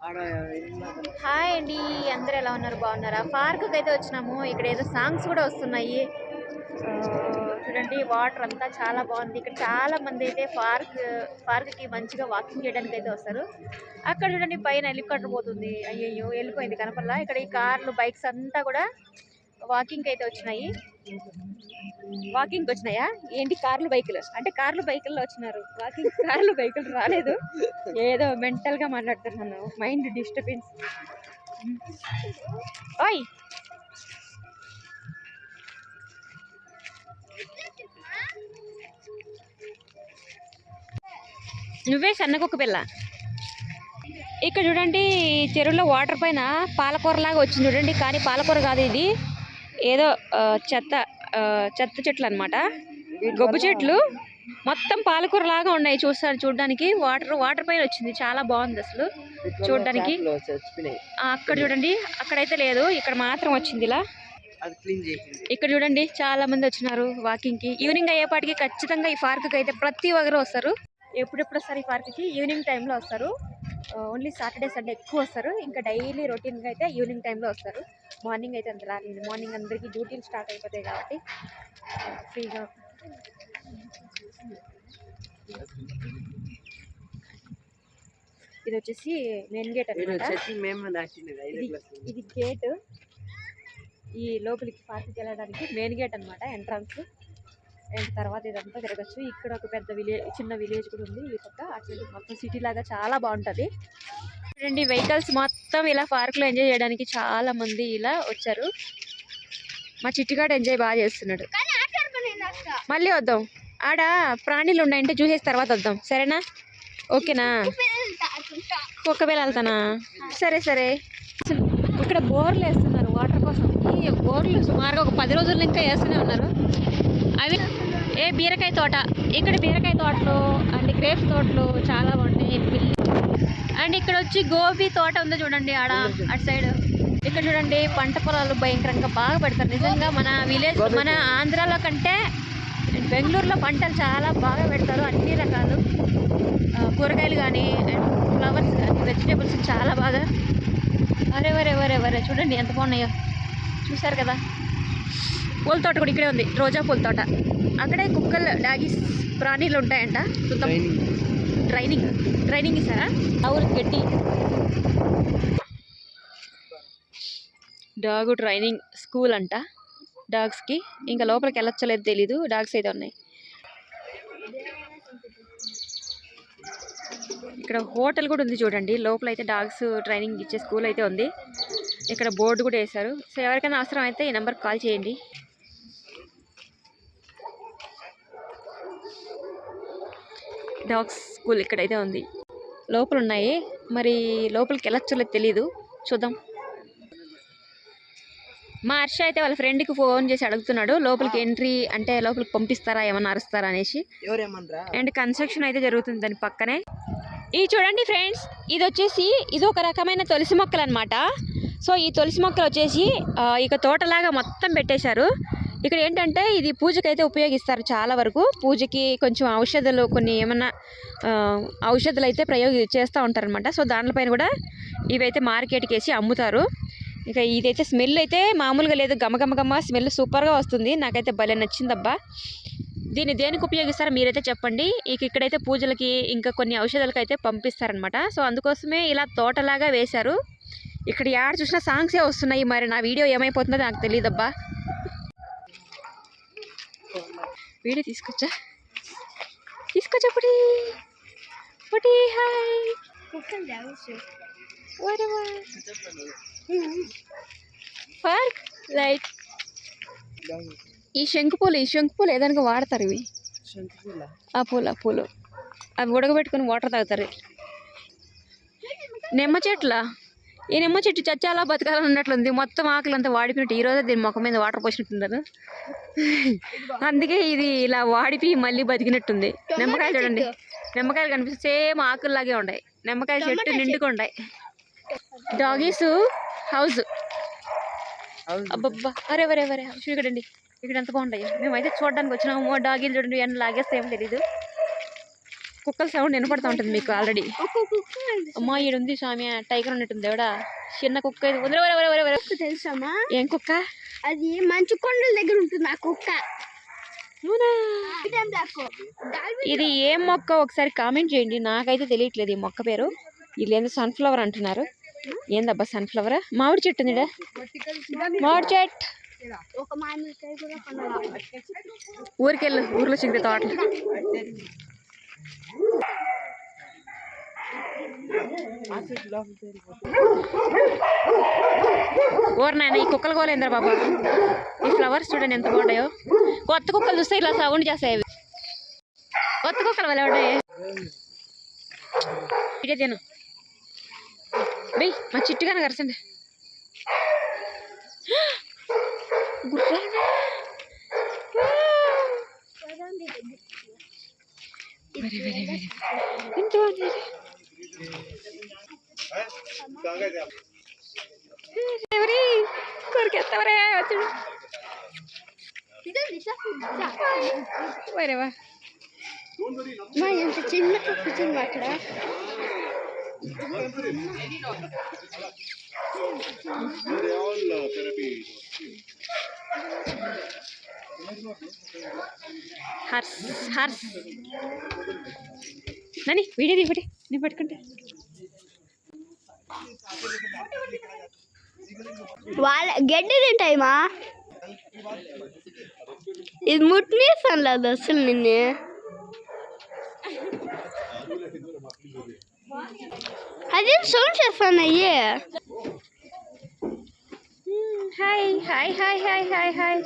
Hi అండి అందరు ఎలా ఉన్నారు? బాగున్నారా? పార్క్కి అయితే వచ్చినాము. ఇక్కడ ఏదో సాంగ్స్ కూడా వస్తున్నాయి. ఆ, చూడండి వాటర్ అంతా చాలా బాగుంది. ఇక్కడ చాలా మంది అయితే పార్క్ పార్క్కి మంచిగా వాకింగ్ చేయడానికి అయితే వస్తారు. అక్కడ చూడండి పైన హెలికాప్టర్ పోతుంది. అయ్యయ్యో వెళ్ళిపోయింది కనపల్లా ఇక్కడ ఈ కార్లు బైక్స్ అంతా కూడా వాకింగ్ అయితే వచ్చినాయి. వాకింగ్ వచ్చినాయా ఏంటి కార్లు బైకులు? అంటే కార్లు బైకుల్లో వచ్చినారు. వాకింగ్ కార్లు బైకులు రాలేదు. ఏదో మెంటల్గా మాట్లాడుతున్నాను. Mind disturbance. ఓయ్! నువ్వే సన్నకొక్క పిల్ల. ఇక్కడ చూడండి చెరువులో వాటర్ పైన పాలకూర లాగా వచ్చింది చూడండి. కానీ పాలకూర కాదు ఇది. ఏదో చెత్త చెత్త చెట్లు అన్నమాట. గొబ్బు చెట్లు. మొత్తం పాలకూర లాగా ఉన్నాయి చూస్తారు చూడడానికి. వాటర్ వాటర్ పైన వచ్చింది. చాలా బాగుంది అసలు చూడ్డానికి. అక్కడ చూడండి. అక్కడైతే లేదు. ఇక్కడ మాత్రం వచ్చింది ఇలా. ఇక్కడ చూడండి. చాలా మంది వచ్చినారు వాకింగ్కి ఈవినింగ్ అయ్యేపాటికి ఖచ్చితంగా ఈ పార్క్కి అయితే ప్రతి ఒక్కరు వస్తారు. ఎప్పుడెప్పుడు వస్తారు ఈ పార్క్కి ఈవినింగ్ టైంలో వస్తారు. ఓన్లీ సాటర్డే సండే ఎక్కువ వస్తారు. ఇంకా డైలీ రొటీన్గా అయితే ఈవినింగ్ టైంలో వస్తారు. మార్నింగ్ అయితే అంత రాలేదు మార్నింగ్ అందరికీ డ్యూటీలు స్టార్ట్ అయిపోతాయి కాబట్టి ఫ్రీగా ఇది వచ్చేసి మెయిన్ గేట్ ఐదో ఇది గేట్ ఈ లోపలికి పార్క్కి వెళ్ళడానికి మెయిన్ గేట్ అన్నమాట ఎంట్రన్స్ అండ్ తర్వాత ఇదంతా తిరగచ్చు. ఇక్కడ ఒక పెద్ద విలేజ్ చిన్న విలేజ్ కూడా ఉంది. ఈ పక్క అటు మొత్తం సిటీ లాగా చాలా బాగుంటది. చూడండి వెహికల్స్ మొత్తం ఇలా పార్క్లో ఎంజాయ్ చేయడానికి చాలా మంది ఇలా వచ్చారు. మా చిట్టిగాడు ఎంజాయ్ బాగా చేస్తున్నాడు. మళ్ళీ వద్దాం. ఆడ ప్రాణులు ఉన్నాయంటే చూసేసి తర్వాత వద్దాం. సరేనా? ఓకేనా? ఒక్క వేళ వెళ్తానా? సరే సరే. ఇక్కడ బోర్లు వేస్తున్నారు. వాటర్ కోసం. ఈ బోర్లు సుమారుగా ఒక పది రోజుల ఇంకా వేస్తూనే ఉన్నారు. అవి ఏ బీరకాయ తోట? ఇక్కడ బీరకాయ తోటలు అండ్ గ్రేప్స్ తోటలు చాలా బాగుంటాయి. అండ్ ఇక్కడ వచ్చి గోబీ తోట ఉంది చూడండి ఆడ అటు సైడ్. ఇక్కడ చూడండి పంట పొలాలు భయంకరంగా బాగా పెడతారు. నిజంగా మన విలేజ్ మన ఆంధ్రాలో కంటే బెంగళూరులో పంటలు చాలా బాగా పెడతారు. అన్ని రకాలు. కూరగాయలు కానీ అండ్ ఫ్లవర్స్ కానీ వెజిటేబుల్స్ చాలా బాగా. అరే వరే వరే వరే చూడండి ఎంత బాగున్నాయో. చూసారు కదా? పూల తోట కూడా ఇక్కడే ఉంది. రోజా పూల తోట. అక్కడే కుక్కలు డాగీస్ ప్రాణీలు ఉంటాయంట. చూద్దాం. ట్రైనింగ్ ట్రైనింగ్ ఇస్తారా? అవును గడ్డి డాగ్ ట్రైనింగ్ స్కూల్ అంట. డాగ్స్కి ఇంకా లోపలికి వెళ్ళొచ్చలేదు తెలీదు. డాగ్స్ అయితే ఉన్నాయి. ఇక్కడ హోటల్ కూడా ఉంది చూడండి. లోపల అయితే డాగ్స్ ట్రైనింగ్ ఇచ్చే స్కూల్ అయితే ఉంది. ఇక్కడ బోర్డు కూడా వేశారు. సో ఎవరికైనా అవసరం అయితే ఈ నెంబర్కి కాల్ చేయండి. డాగ్స్ స్కూల్ ఇక్కడైతే ఉంది. లోపల ఉన్నాయి మరి లోపలికి లేదో తెలీదు. చూద్దాం. మా హర్ష అయితే వాళ్ళ ఫ్రెండ్కి ఫోన్ చేసి అడుగుతున్నాడు. లోపలికి ఎంట్రీ అంటే లోపలికి పంపిస్తారా ఏమన్నా అరుస్తారా అనేసి. అండ్ కన్స్ట్రక్షన్ అయితే జరుగుతుంది దాని పక్కనే. ఇది చూడండి ఫ్రెండ్స్ ఇది వచ్చేసి ఇది ఒక రకమైన తులసి మొక్కలు అనమాట సో ఈ తులసి మొక్కలు వచ్చేసి ఇక తోటలాగా మొత్తం పెట్టేశారు. ఇక్కడ ఏంటంటే ఇది పూజకైతే ఉపయోగిస్తారు చాలా వరకు. పూజకి కొంచెం ఔషధాలు కొన్ని ఏమన్నా ఔషధాలు అయితే ప్రయోగ చేస్తూ ఉంటారనమాట సో దానిపైన కూడా ఇవైతే మార్కెట్కి వేసి అమ్ముతారు. ఇక ఇదైతే స్మెల్ అయితే మామూలుగా లేదు. గమగమగమ స్మెల్ సూపర్గా వస్తుంది. నాకైతే భలే నచ్చిందబ్బా. దీన్ని దేనికి ఉపయోగిస్తారో మీరైతే చెప్పండి. ఇక ఇక్కడైతే పూజలకి ఇంకా కొన్ని ఔషధాలకు అయితే పంపిస్తారనమాట సో అందుకోసమే ఇలా తోటలాగా వేశారు. ఇక్కడ యాడ చూసినా సాంగ్సే వస్తున్నాయి. మరి నా వీడియో ఏమైపోతుందో నాకు తెలియదబ్బా వీడియో తీసుకొచ్చా? తీసుకొచ్చా పుడి పుడి హాయ్ పార్క్ లైట్. ఈ శంకు పూలు ఈ శంకు పూలు వాడతారు ఇవి? ఆ పూలు ఆ పూలు. అవి ఉడకబెట్టుకుని వాటర్ తాగుతారు. నిమ్మ చెట్ల? ఈ నిమ్మ చెట్టు చచ్చాలా బతకాలని ఉన్నట్లుంది మొత్తం ఆకులు అంతా వాడిపోయినట్టు ఈ రోజే దీని ముఖం మీద వాటర్ పోసినట్టున్నారు. అందుకే ఇది ఇలా వాడిపోయి మళ్ళీ బతికినట్టుంది. నిమ్మకాయలు చూడండి. నిమ్మకాయలు కనిపిస్తే సేమ్ ఆకుల్లాగే ఉన్నాయి నిమ్మకాయల చెట్టు ఉన్నాయి డాగీస్ హౌస్. అబ్బబ్బా. అరే వరే వరే చూడండి. ఇక్కడ ఎంత బాగుంటాయి. మేమైతే చూడడానికి వచ్చినాము. డాగీలు చూడండి ఎండ లాగేస్తే ఏమో తెలీదు. కుక్కల సౌండ్ వినపడుతూ ఉంటుంది మీకు ఆల్రెడీ అమ్మా ఈడుంది స్వామి టైగర్ ఉన్నట్టుంది ఎవడా? చిన్న కుక్క తెలుసమ్మా ఏం కుక్క? అది మంచు కొండల దగ్గర ఉంటుంది ఆ కుక్క. ఇది ఏం మొక్క? ఒకసారి కామెంట్ చేయండి. నాకైతే తెలియట్లేదు ఈ మొక్క పేరు. వీళ్ళు సన్ఫ్లవర్ అంటున్నారు. ఏందబ్బా సన్ఫ్లవర్ మామిడి చెట్టు ఉంది. మామిడి చెట్టు ఊరికెళ్ళు ఊర్లో చిక్కితే తోటలు. ఓర్ నాయన ఈ కుక్కలు కోలేంద్రా బాబా. ఈ ఫ్లవర్స్ చూడండి ఎంత బాగుంటాయో. కొత్త కుక్కలు చూస్తే ఇలా సౌండ్ చేస్తాయి అవి. కొత్త కుక్కలు వల్ల ఉంటాయి ఇదే తిను. బెయ్ మా చిట్టుగానే కరసండి గుర్రాలు. వెరీ వెరీ వెరీ ఎంత బాగుంది ఇది. ఎవరి కొరికేస్తావరే వచ్చాడు ఇదే దిశ వరేవా మా ఎంత చిన్న కుక్క చిన్న అక్కడ They're all uh, therapy. హర్స్ హర్స్ నని వీడియో దిగటి నేను పట్టుకుంటే. వాళ్ళ గడ్డి తింటాయిమా ఇది ముట్టినేస్తాను లేదు అసలు నిన్నే. అదే సౌండ్ చేస్తాను అయ్యే? Hi hi hi hi hi hi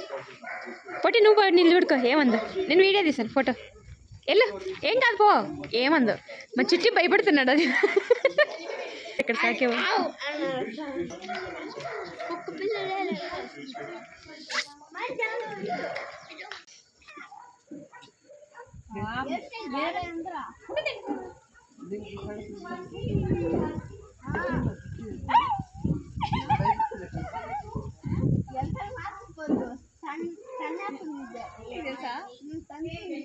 పొట్టి నువ్వు పోయి నీళ్ళు చూడుకో ఏమందో. నేను వీడియో తీసాను ఫోటో వెళ్ళు ఏం కాదు పో. ఏమందో. మా చిట్టి భయపడుతున్నాడు అది. ఇక్కడ సాకేవా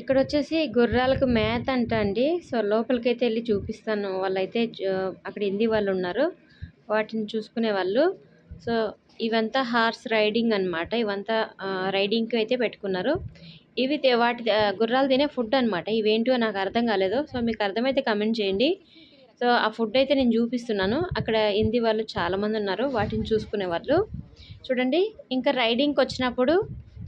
ఇక్కడ వచ్చేసి గుర్రాలకు మేత అంట అండి సో లోపలికి అయితే వెళ్ళి చూపిస్తాను. వాళ్ళైతే అక్కడ హిందీ వాళ్ళు ఉన్నారు వాటిని చూసుకునే వాళ్ళు. సో ఇవంతా హార్స్ రైడింగ్ అన్నమాట. ఇవంతా రైడింగ్కి అయితే పెట్టుకున్నారు. ఇవి వాటి గుర్రాలు తినే ఫుడ్ అనమాట ఇవేంటో నాకు అర్థం కాలేదు. సో మీకు అర్థమైతే కమెంట్ చేయండి. సో ఆ ఫుడ్ అయితే నేను చూపిస్తున్నాను. అక్కడ హిందీ వాళ్ళు చాలామంది ఉన్నారు. వాటిని చూసుకునే వాళ్ళు. చూడండి. ఇంకా రైడింగ్కి వచ్చినప్పుడు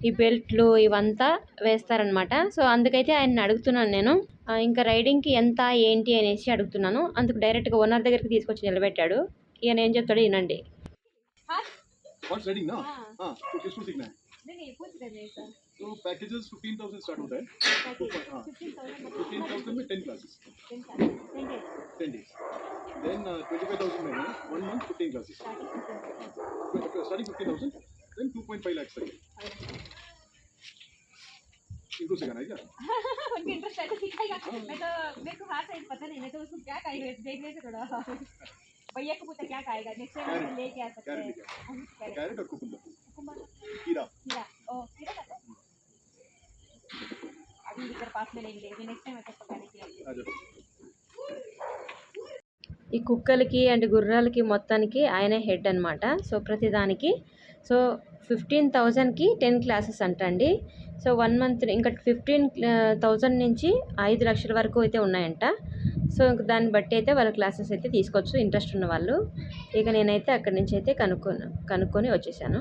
ఈ బెల్ట్లు ఇవంతా వేస్తారనమాట సో అందుకైతే ఆయన అడుగుతున్నాను నేను ఆ, ఇంకా రైడింగ్కి ఎంత ఏంటి అనేసి అడుగుతున్నాను అందుకు డైరెక్ట్గా ఓనర్ దగ్గరికి తీసుకొచ్చి నిలబెట్టాడు ఈయన ఏం చెప్తాడో వినండి What's reading now? हाँ, तो किसको सीखना है? तो पैकेजेस फिफ्टीन थाउजेंड स्टार्ट होता है हाँ फिफ्टीन थाउजेंड में ten classes ten days then twenty five thousand में है one month fifteen classes starting fifteen thousand then two point five lakhs तक इनको सिखाना है क्या? उनके इंटरेस्ट है तो सिखाएगा। मैं तो मेरे को हाथ साइड पता नहीं मैं तो उसको क्या खाएगा देखने से थोड़ा। भैया को पूछा क्या खाएगा नेक्स्ट टाइम लेके आ सकते हैं। कैरेट और कुकुम्बर कुकुम्बर हीरा खीरा। ओ खीरा खाता है? अभी इधर पास में नहीं मिलेगी। नेक्स्ट टाइम ऐसा पकाने के लिए आ जाओ। ఈ కుక్కలకి అండ్ గుర్రాలకి మొత్తానికి ఆయనే హెడ్ అనమాట సో ప్రతిదానికి సో ఫిఫ్టీన్ థౌజండ్కి టెన్ క్లాసెస్ అంటండి. సో వన్ మంత్ ఇంకా ఫిఫ్టీన్ థౌజండ్ నుంచి ఐదు లక్షల వరకు అయితే ఉన్నాయంట. సో ఇంక దాన్ని బట్టి అయితే వాళ్ళ క్లాసెస్ అయితే తీసుకోవచ్చు ఇంట్రెస్ట్ ఉన్న వాళ్ళు. ఇక నేనైతే అక్కడి నుంచి అయితే కనుక్కొని కనుక్కొని వచ్చేసాను.